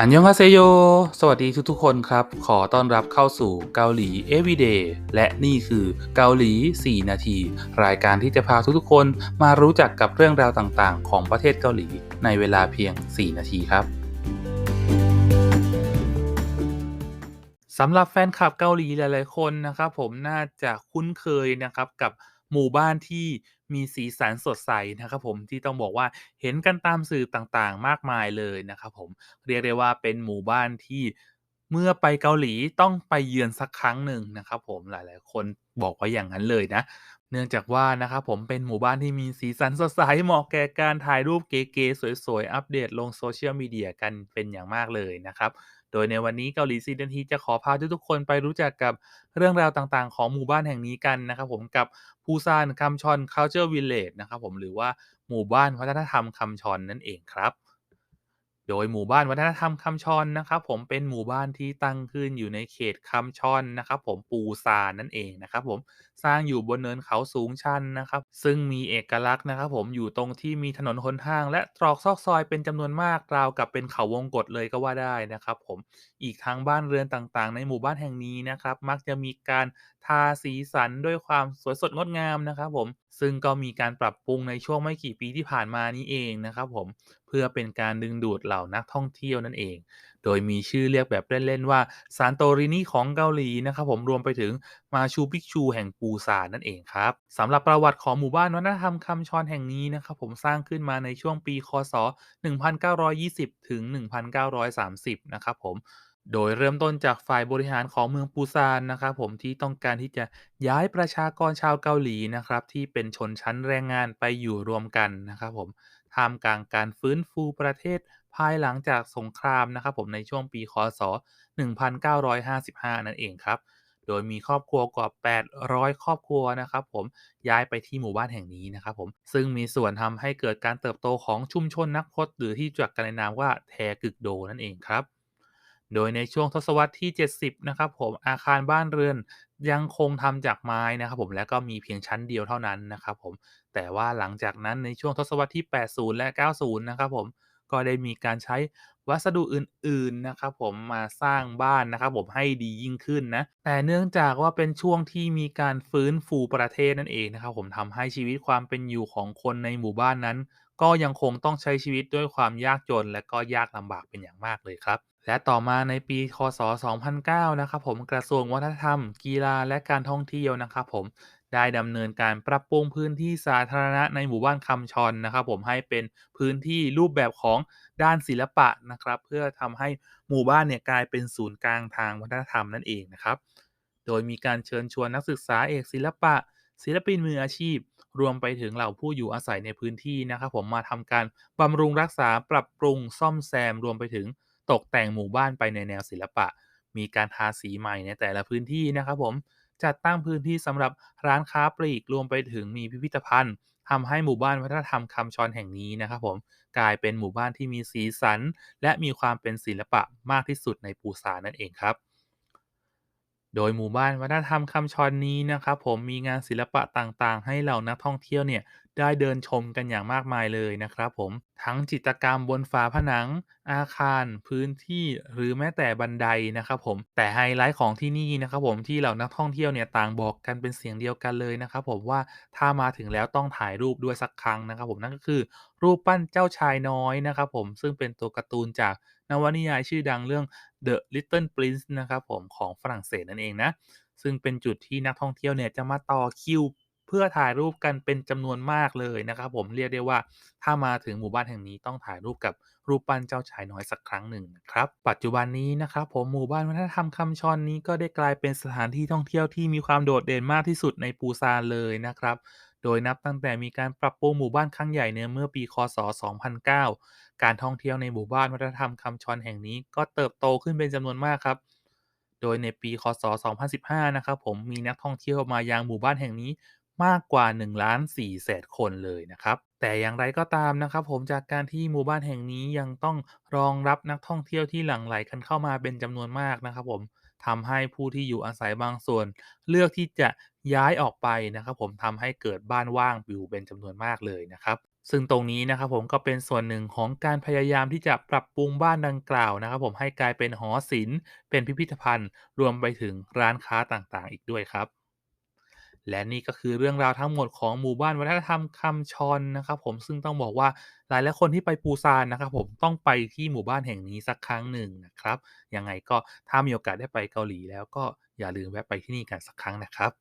อันยองฮาเซโย สวัสดีทุกๆคนครับ ขอต้อนรับเข้าสู่เกาหลี Everyday และนี่คือเกาหลี 4 นาที รายการที่จะพาทุกๆคนมารู้จักกับเรื่องราวต่างๆ ของประเทศเกาหลี ในเวลาเพียง 4 นาทีครับสำหรับแฟนคลับเกาหลีหลายๆคนนะครับผมน่าจะคุ้นเคยนะครับกับ หมู่บ้านที่มีสีสันสดใสนะครับผมที่ต้องบอกว่าเห็นกันตามสื่อต่างๆ มากมายเลยนะครับผมเรียกได้ว่าเป็นหมู่บ้านที่เมื่อไปเกาหลีต้องไปเยือนสักครั้งหนึ่งนะครับผมหลายๆ คนบอกว่าอย่างนั้นเลยนะ เนื่องจากว่านะครับผมเป็นหมู่บ้านที่มีสีสันสดใสเหมาะแก่การถ่ายรูปเก๋ๆสวยๆ อัปเดตลงโซเชียลมีเดียกันเป็นอย่างมากเลยนะครับ โดยในวันนี้เกาหลีซีนทีจะขอพาทุกๆคนไปรู้จักกับเรื่องราวต่างๆ ของหมู่บ้านแห่งนี้กันนะครับผมกับปูซานคัมชอน Culture Village นะครับผมหรือว่าหมู่บ้านวัฒนธรรมคัมชอนนั่นเองครับ โดยหมู่บ้านวัฒนธรรมคัมชอนนะครับผมเป็นหมู่บ้านที่ตั้งขึ้นอยู่ในเขตคัมชอนนะครับผมปูซานนั่นเองนะครับผมสร้างอยู่บนเนินเขาสูงชันนะครับ ซึ่งมีเอกลักษณ์นะครับผมอยู่ตรงที่มีถนนหนทาง และตรอกซอกซอยเป็นจำนวนมากราวกับเป็นเขาวงกตเลยก็ว่าได้นะครับผมอีกทั้งบ้านเรือนต่างๆ ในหมู่บ้านแห่งนี้นะครับมักจะมีการทาสีสันด้วยความสวยสดงดงามนะครับผมซึ่งก็มีการปรับปรุงในช่วงไม่กี่ปีที่ผ่านมานี้เองนะครับผมเพื่อเป็นการดึงดูดเหล่านักท่องเที่ยวนั่นเอง โดยมีชื่อเรียกแบบเล่นๆว่าซานโตรินีของเกาหลีนะครับผมรวมไปถึงมาชูปิกชูแห่งปูซานนั่นเองครับสำหรับประวัติของหมู่บ้านวัฒนธรรมคำชอนแห่งนี้นะครับผมสร้างขึ้นมาในช่วงปีคศ 1920 ถึง 1930 นะครับผม โดยเริ่มต้นจากฝ่ายบริหารของเมืองปูซานนะครับผมที่ต้องการที่จะย้ายประชากรชาวเกาหลีนะครับ ที่เป็นชนชั้นแรงงานไปอยู่รวมกันนะครับผมท่ามกลางการฟื้นฟูประเทศภายหลังจากสงครามนะครับผมในช่วงปีคศ 1955 นั่นเองครับ โดยมีครอบครัวกว่า 800 ครอบครัวนะครับผมย้ายไปที่หมู่บ้านแห่งนี้นะครับผมซึ่งมีส่วนทำให้เกิดการเติบโตของชุมชนนักพจน์หรือที่จักกันในนามว่าแทกึกโดนั่นเองครับ โดยในช่วงทศวรรษที่ 70 นะครับผมอาคารบ้านเรือนยังคงทำจากไม้นะครับผมและก็มีเพียงชั้นเดียวเท่านั้นนะครับผมแต่ว่าหลังจากนั้นในช่วงทศวรรษที่ 80 และ 90 นะครับผมก็ได้มีการใช้วัสดุอื่นๆนะครับผมมาสร้างบ้านนะครับผมให้ดียิ่งขึ้นนะแต่เนื่องจากว่าเป็นช่วงที่มีการฟื้นฟูประเทศนั่นเองนะครับผมทำให้ชีวิตความเป็นอยู่ของคนในหมู่บ้านนั้น ก็ยังคงต้องใช้ชีวิตด้วยความยากจนและก็ยากลำบากเป็นอย่างมากเลยครับ และต่อมาในปี คศ 2009 นะครับผม กระทรวงวัฒนธรรม กีฬา และการท่องเที่ยวนะครับผม ได้ดำเนินการปรับปรุงพื้นที่สาธารณะในหมู่บ้านคำชอนนะครับผม ให้เป็นพื้นที่รูปแบบของด้านศิลปะนะครับ เพื่อทำให้หมู่บ้านเนี่ยกลายเป็นศูนย์กลางทางวัฒนธรรมนั่นเองนะครับ โดยมีการเชิญชวนนักศึกษาเอกศิลปะ ศิลปินมืออาชีพ รวมไปถึงเหล่าผู้อยู่อาศัยในพื้นที่นะครับผม มาทำการบำรุงรักษา ปรับปรุง ซ่อมแซม รวมไปถึง ตกแต่งหมู่บ้านไปในแนวศิลปะ มีการทาสีใหม่ในแต่ละพื้นที่นะครับผมจัดตั้งพื้นที่สำหรับร้านค้าปลีกรวมไปถึงมีพิพิธภัณฑ์ทำให้หมู่บ้านวัฒนธรรมคำชอนแห่งนี้นะครับผมกลายเป็นหมู่บ้านที่มีสีสัน และมีความเป็นศิลปะมากที่สุดในปูซานนั่นเองครับ โดยหมู่บ้านวัฒนธรรมคำชอนนี้นะครับผมมีงานศิลปะต่างๆ ให้เหล่านักท่องเที่ยวเนี่ยได้เดินชมกันอย่างมากมายเลยนะครับผม ทั้งจิตรกรรมบนฝาผนัง อาคาร พื้นที่หรือแม้แต่บันไดนะครับผมแต่ไฮไลท์ของที่นี่นะครับผมที่เหล่านักท่องเที่ยวเนี่ยต่างบอกกันเป็นเสียงเดียวกันเลยนะครับผมว่าถ้ามาถึงแล้วต้องถ่ายรูปด้วยสักครั้งนะครับผมนั่นก็คือรูปปั้นเจ้าชายน้อยนะครับผมซึ่งเป็นตัวการ์ตูนจากนวนิยายชื่อดังเรื่อง The Little Prince นะครับผมของฝรั่งเศสนั่นเองนะซึ่งเป็นจุดที่นักท่องเที่ยวเนี่ยจะมาต่อคิว เพื่อถ่ายรูปกันเป็นจำนวนมากเลยนะครับผมเรียกได้ว่าถ้ามาถึงหมู่บ้านแห่งนี้ต้องถ่ายรูปกับรูปปั้นเจ้าชายน้อยสักครั้งหนึ่งนะครับปัจจุบันนี้นะครับผมหมู่บ้านวัฒนธรรมคำชอนนี้ก็ได้กลายเป็นสถานที่ท่องเที่ยวที่มีความโดดเด่นมากที่สุดในปูซานเลยนะครับโดยนับตั้งแต่มีการปรับปรุงหมู่บ้านครั้งใหญ่เนี่ยเมื่อปี คศ 2009 การท่องเที่ยวในหมู่บ้านวัฒนธรรมคำชอนแห่งนี้ก็เติบโตขึ้นเป็นจำนวนมากครับโดยในปี คศ 2015 นะครับผมมีนักท่องเที่ยวมายังหมู่บ้านแห่งนี้ มากกว่า1ล้าน4แสนคนเลยนะครับ แต่อย่างไรก็ตามนะครับ ผมจากการที่หมู่บ้านแห่งนี้ยังต้องรองรับนักท่องเที่ยวที่หลั่งไหลกันเข้ามาเป็นจำนวนมากนะครับ ผมทำให้ผู้ที่อยู่อาศัยบางส่วน เลือกที่จะย้ายออกไปนะครับ ผมทำให้เกิดบ้านว่างอยู่เป็นจำนวนมากเลยนะครับซึ่งตรงนี้นะครับผมก็เป็นส่วนหนึ่งของการพยายามที่จะปรับปรุงบ้านดังกล่าวนะครับ ผมให้กลายเป็นหอศิลป์เป็นพิพิธภัณฑ์ รวมไปถึงร้านค้าต่างๆ อีกด้วยครับ และนี่ก็คือเรื่องราวทั้งหมดของหมู่บ้านวัฒนธรรมคำชอนนะครับผมซึ่งต้องบอกว่าหลายหลายคนที่ไปปูซานนะครับผมต้องไปที่หมู่บ้านแห่งนี้สักครั้งหนึ่งนะครับยังไงก็ถ้ามีโอกาสได้ไปเกาหลีแล้วก็อย่าลืมแวะไปที่นี่กันสักครั้งนะครับ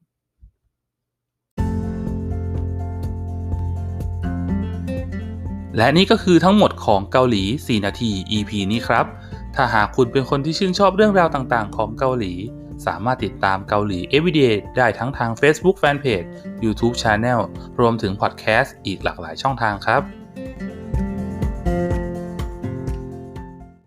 และนี่ก็คือทั้งหมดของเกาหลี 4 นาที EP นี้ครับ ถ้าหากคุณเป็นคนที่ชื่นชอบเรื่องราวต่างๆ ของเกาหลี สามารถติดตามเกาหลี Everyday ได้ทั้งทาง Facebook Fanpage YouTube Channel รวมถึงพอดแคสต์อีกหลากหลายช่องทางครับ